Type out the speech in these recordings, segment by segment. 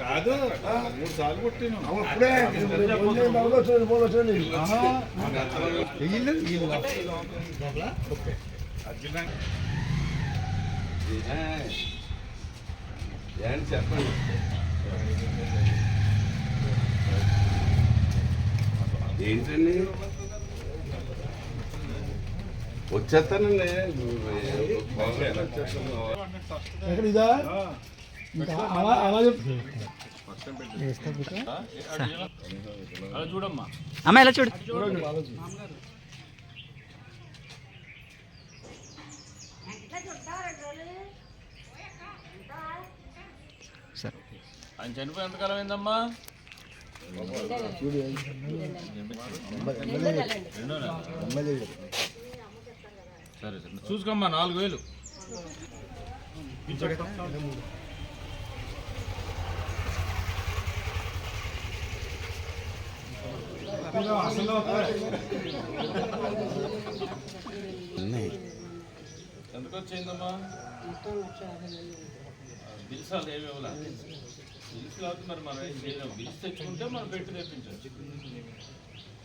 కాదు మూడు సార్లు కొట్టాను. చెప్పండి? ఏంటండి? వచ్చేస్తానండి ఎక్కడ ఇదా అలా అలా చెప్తుంది అలా చూడమ్మా అమ్మ ఎలా చూడు సరే ఆయన చనిపోయి ఎంతకాలం అయిందమ్మా నెల. సరే సరే. చూసుకోమ్మా నాలుగు వేలు. ఎందుకు వచ్చిందమ్మా బిల్సాలు ఏమి ఇవ్వాలా? బిల్స్ లేకపోతే మరి మనం ఏం చేయలేము. బిల్స్ తెచ్చుకుంటే మనం పెట్టి తెప్పించవచ్చు.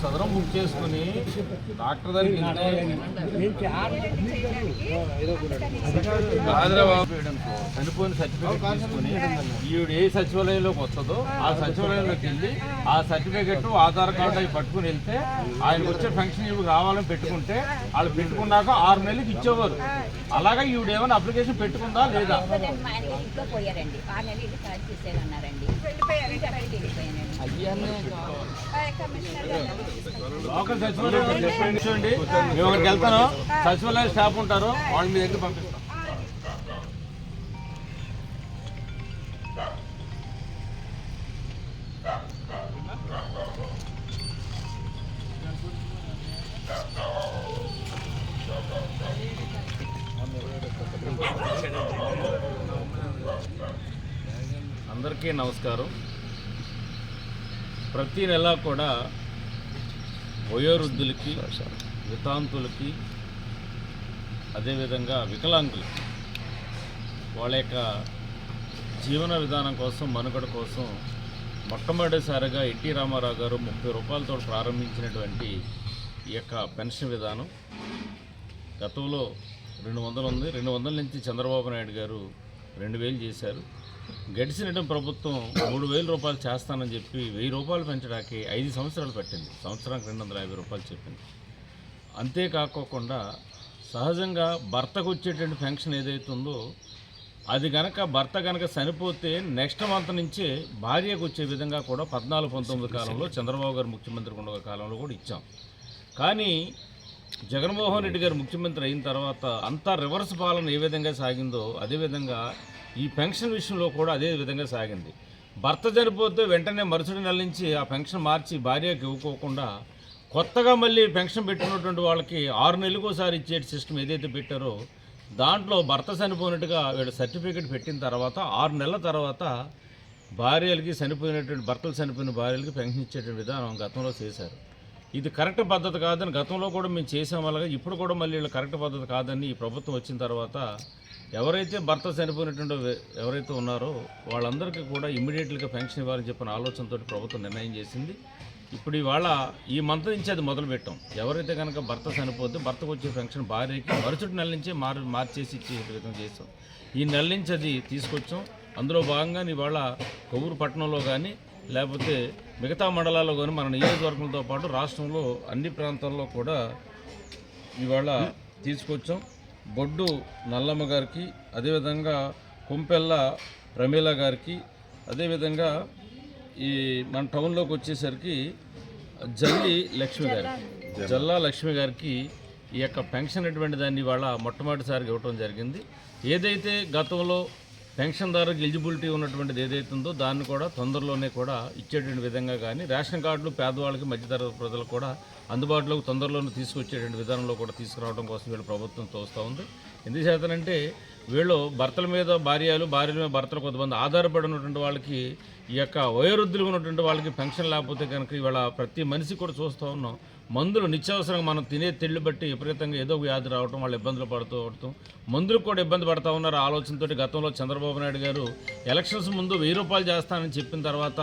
సదరం బుక్ చేసుకుని డాక్టర్ దగ్గరికి చనిపోయిన సర్టిఫికేట్ తీసుకుని ఈవిడ ఏ సచివాలయంలోకి వస్తుందో ఆ సచివాలయంలోకి వెళ్ళి ఆ సర్టిఫికేట్ ఆధార్ కార్డు అవి పట్టుకుని వెళ్తే ఆయన వచ్చే ఫంక్షన్ ఇవి కావాలని పెట్టుకుంటే వాళ్ళు పెట్టుకున్నాక ఆరు నెలలకు ఇచ్చేవారు. అలాగా ఈవిడ ఏమైనా అప్లికేషన్ పెట్టుకుందా లేదా? పోయారండి. ఆ నెల ఇల్లు ఖాళీ చేసేయమన్నారండి గారు లోకల్ సచివాలయం చెప్పండి. చూడండి మేము అక్కడికి వెళ్తాను. సచివాలయం స్టాఫ్ ఉంటారు. వాళ్ళు మీ దగ్గర పంపిస్తాం. అందరికీ నమస్కారం. ప్రతి నెల కూడా వయోవృద్ధులకి వితాంతులకి అదేవిధంగా వికలాంగులకి వాళ్ళ యొక్క జీవన విధానం కోసం మనుగడ కోసం మొట్టమొదటిసారిగా ఎన్టీ రామారావు గారు ముప్పై రూపాయలతో ప్రారంభించినటువంటి ఈ యొక్క పెన్షన్ విధానం. గతంలో రెండు వందలు ఉంది. రెండు వందల నుంచి చంద్రబాబు నాయుడు గారు రెండు వేలు చేశారు. గడిచిన ప్రభుత్వం మూడు వేల రూపాయలు చేస్తానని చెప్పి వెయ్యి రూపాయలు పెంచడానికి ఐదు సంవత్సరాలు పెట్టింది. సంవత్సరానికి రెండు వందల యాభై రూపాయలు చెప్పింది. అంతేకాకోకుండా సహజంగా భర్తకు వచ్చేటువంటి పెన్షన్ ఏదైతే ఉందో అది గనక భర్త గనక చనిపోతే నెక్స్ట్ మంత్ నుంచే భార్యకు వచ్చే విధంగా కూడా పద్నాలుగు పంతొమ్మిది కాలంలో చంద్రబాబు గారు ముఖ్యమంత్రి ఉండగా కాలంలో కూడా ఇచ్చాం. కానీ జగన్మోహన్ రెడ్డి గారు ముఖ్యమంత్రి అయిన తర్వాత అంతా రివర్స్ పాలన ఏ విధంగా సాగిందో అదేవిధంగా ఈ పెన్షన్ విషయంలో కూడా అదే విధంగా సాగింది. భర్త చనిపోతే వెంటనే మరుసటి నెల నుంచి ఆ పెన్షన్ మార్చి భార్యకి ఇవ్వకోకుండా కొత్తగా మళ్ళీ పెన్షన్ పెట్టినటువంటి వాళ్ళకి ఆరు నెలలకోసారి ఇచ్చే సిస్టమ్ ఏదైతే పెట్టారో దాంట్లో భర్త చనిపోయినట్టుగా వీడు సర్టిఫికేట్ పెట్టిన తర్వాత ఆరు నెలల తర్వాత భార్యలకి చనిపోయినటువంటి భర్తలు చనిపోయిన భార్యలకి పెన్షన్ ఇచ్చేటువంటి విధానం గతంలో చేశారు. ఇది కరెక్ట్ పద్ధతి కాదని గతంలో కూడా మేము చేసాం అలాగే ఇప్పుడు కూడా మళ్ళీ వీళ్ళు కరెక్ట్ పద్ధతి కాదని ఈ ప్రభుత్వం వచ్చిన తర్వాత ఎవరైతే భర్త చనిపోయినటువంటి ఎవరైతే ఉన్నారో వాళ్ళందరికీ కూడా ఇమ్మీడియట్లీగా పెన్షన్ ఇవ్వాలని చెప్పిన ఆలోచనతో ప్రభుత్వం నిర్ణయం చేసింది. ఇప్పుడు ఇవాళ ఈ మంత్ నుంచి అది మొదలు పెట్టాం ఎవరైతే కనుక భర్త చనిపోతే భర్తకు వచ్చే పెన్షన్ భార్యకి మరుసటి నెల నుంచే మార్ మార్చేసి ఇచ్చే విధంగా చేస్తాం. ఈ నెల నుంచి అది తీసుకొచ్చాం. అందులో భాగంగా ఇవాళ కొవ్వూరు పట్టణంలో కానీ లేకపోతే మిగతా మండలాల్లో కానీ మన నియోజకవర్గంతో పాటు రాష్ట్రంలో అన్ని ప్రాంతాల్లో కూడా ఇవాళ తీసుకొచ్చాం. బొడ్డు నల్లమ్మ గారికి అదేవిధంగా కుంపెల్ల ప్రమీల గారికి అదేవిధంగా ఈ మన టౌన్లోకి వచ్చేసరికి జల్లి లక్ష్మి గారికి జల్లా. లక్ష్మి గారికి ఈ యొక్క పెన్షన్ అటువంటి దాన్ని ఇవాళ మొట్టమొదటిసారిగా ఇవ్వటం జరిగింది. ఏదైతే గతంలో పెన్షన్దారులకు ఎలిజిబిలిటీ ఉన్నటువంటిది ఏదైతే ఉందో దాన్ని కూడా తొందరలోనే కూడా ఇచ్చేటువంటి విధంగా కానీ రేషన్ కార్డులు పేదవాళ్ళకి మధ్యతరగతి ప్రజలకు కూడా అందుబాటులోకి తొందరలోనే తీసుకొచ్చేటువంటి విధానంలో కూడా తీసుకురావడం కోసం వీళ్ళు ప్రభుత్వం తోస్తూ ఉంది. ఎందుచేతనంటే వీళ్ళు భర్తల మీద భార్యలు భార్యల మీద భర్తలు కొంతమంది ఆధారపడి ఉన్నటువంటి వాళ్ళకి ఈ యొక్క వయోవృద్ధులు ఉన్నటువంటి వాళ్ళకి పెన్షన్ లేకపోతే కనుక ఇవాళ ప్రతి మనిషి కూడా చూస్తూ ఉన్నాం. మందులు నిత్యావసరంగా మనం తినే తెళ్ళు బట్టి విపరీతంగా ఏదో ఒక వ్యాధి రావటం వాళ్ళు ఇబ్బందులు పడుతూ ఉండటం. మందులకు కూడా ఇబ్బంది పడతా ఉన్నారు. ఆలోచనతోటి గతంలో చంద్రబాబు నాయుడు గారు ఎలక్షన్స్ ముందు వెయ్యి రూపాయలు చేస్తానని చెప్పిన తర్వాత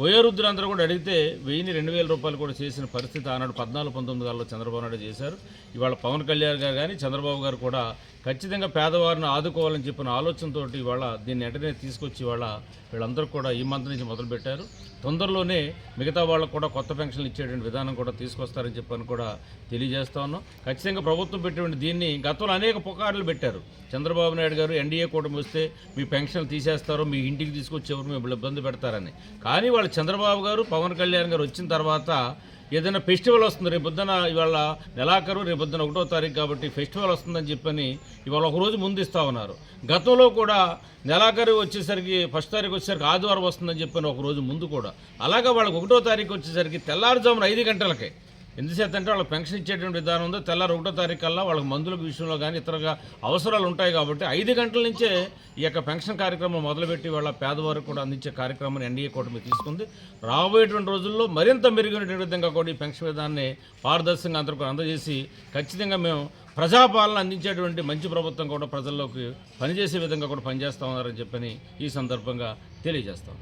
వయోవృద్ధులందరూ కూడా అడిగితే వెయ్యిని రెండు వేల రూపాయలు కూడా చేసిన పరిస్థితి ఆనాడు పద్నాలుగు పంతొమ్మిది గారిలో చంద్రబాబు నాయుడు చేశారు. ఇవాళ పవన్ కళ్యాణ్ గారు కానీ చంద్రబాబు గారు కూడా ఖచ్చితంగా పేదవారిని ఆదుకోవాలని చెప్పిన ఆలోచనతో ఇవాళ దీన్ని వెంటనే తీసుకొచ్చి ఇవాళ వీళ్ళందరూ కూడా ఈ మంత్ నుంచి మొదలుపెట్టారు తొందరలోనే మిగతా వాళ్ళకు కూడా కొత్త పెన్షన్లు ఇచ్చేటువంటి విధానం కూడా తీసుకొస్తారని చెప్పని కూడా తెలియజేస్తా ఉన్నాం. ఖచ్చితంగా ప్రభుత్వం పెట్టేటువంటి దీన్ని గతంలో అనేక పుకార్లు పెట్టారు. చంద్రబాబు నాయుడు గారు ఎన్డీఏ కూటమి వస్తే మీ పెన్షన్లు తీసేస్తారు మీ ఇంటికి తీసుకొచ్చేవారు మిమ్మల్ని ఇబ్బంది పెడతారని. కానీ వాళ్ళు చంద్రబాబు గారు పవన్ కళ్యాణ్ గారు వచ్చిన తర్వాత ఏదైనా ఫెస్టివల్ వస్తుంది రేపు పొద్దున ఇవాళ నెలాఖరు రేపు పొద్దున ఒకటో తారీఖు కాబట్టి ఫెస్టివల్ వస్తుందని చెప్పని ఇవాళ ఒకరోజు ముందు ఇస్తూ ఉన్నారు. గతంలో కూడా నెలాఖరు వచ్చేసరికి ఫస్ట్ తారీఖు వచ్చేసరికి ఆదివారం వస్తుందని చెప్పని ఒకరోజు ముందు కూడా. అలాగే వాళ్ళకి ఒకటో తారీఖు వచ్చేసరికి తెల్లారుజామున ఐదు గంటలకే ఎందుచేతంటే వాళ్ళకి పెన్షన్ ఇచ్చేటువంటి విధానం ఉందో తెల్లారు ఒకటో తారీఖు కల్లా వాళ్ళకి మందుల విషయంలో కానీ ఇతరగా అవసరాలు ఉంటాయి కాబట్టి ఐదు గంటల నుంచే ఈ యొక్క పెన్షన్ కార్యక్రమం మొదలుపెట్టి వాళ్ళ పేదవారికి కూడా అందించే కార్యక్రమాన్ని ఎన్డీఏ కూటమి తీసుకుంది. రాబోయేటువంటి రోజుల్లో మరింత మెరుగైనటువంటి విధంగా కూడా ఈ పెన్షన్ విధానాన్ని పారదర్శకంగా అందరికీ అందజేసి ఖచ్చితంగా మేము ప్రజాపాలన అందించేటువంటి మంచి ప్రభుత్వం కూడా ప్రజల్లోకి పనిచేసే విధంగా కూడా పనిచేస్తా ఉన్నారని చెప్పని ఈ సందర్భంగా తెలియజేస్తాం